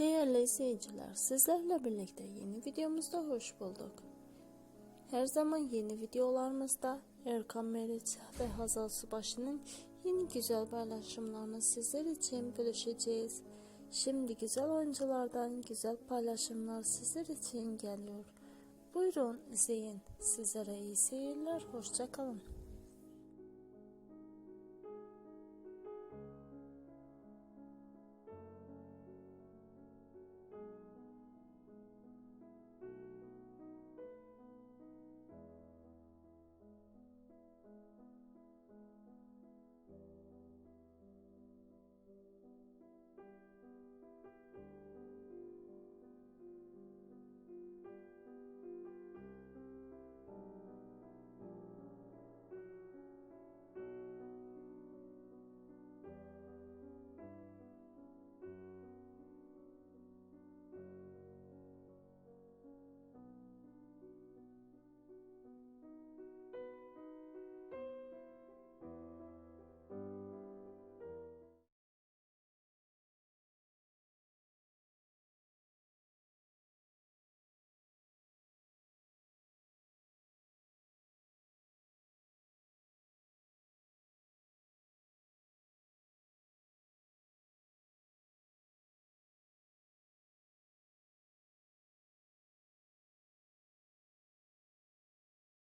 Değerli izleyiciler, sizlerle birlikte yeni videomuzda hoş bulduk. Her zaman yeni videolarımızda Erkan Meriç ve Hazal Subaşı'nın yeni güzel paylaşımlarını sizler için bölüşeceğiz. Şimdi güzel oyunculardan güzel paylaşımlar sizler için geliyor. Buyurun izleyin. Sizlere iyi seyirler, hoşçakalın.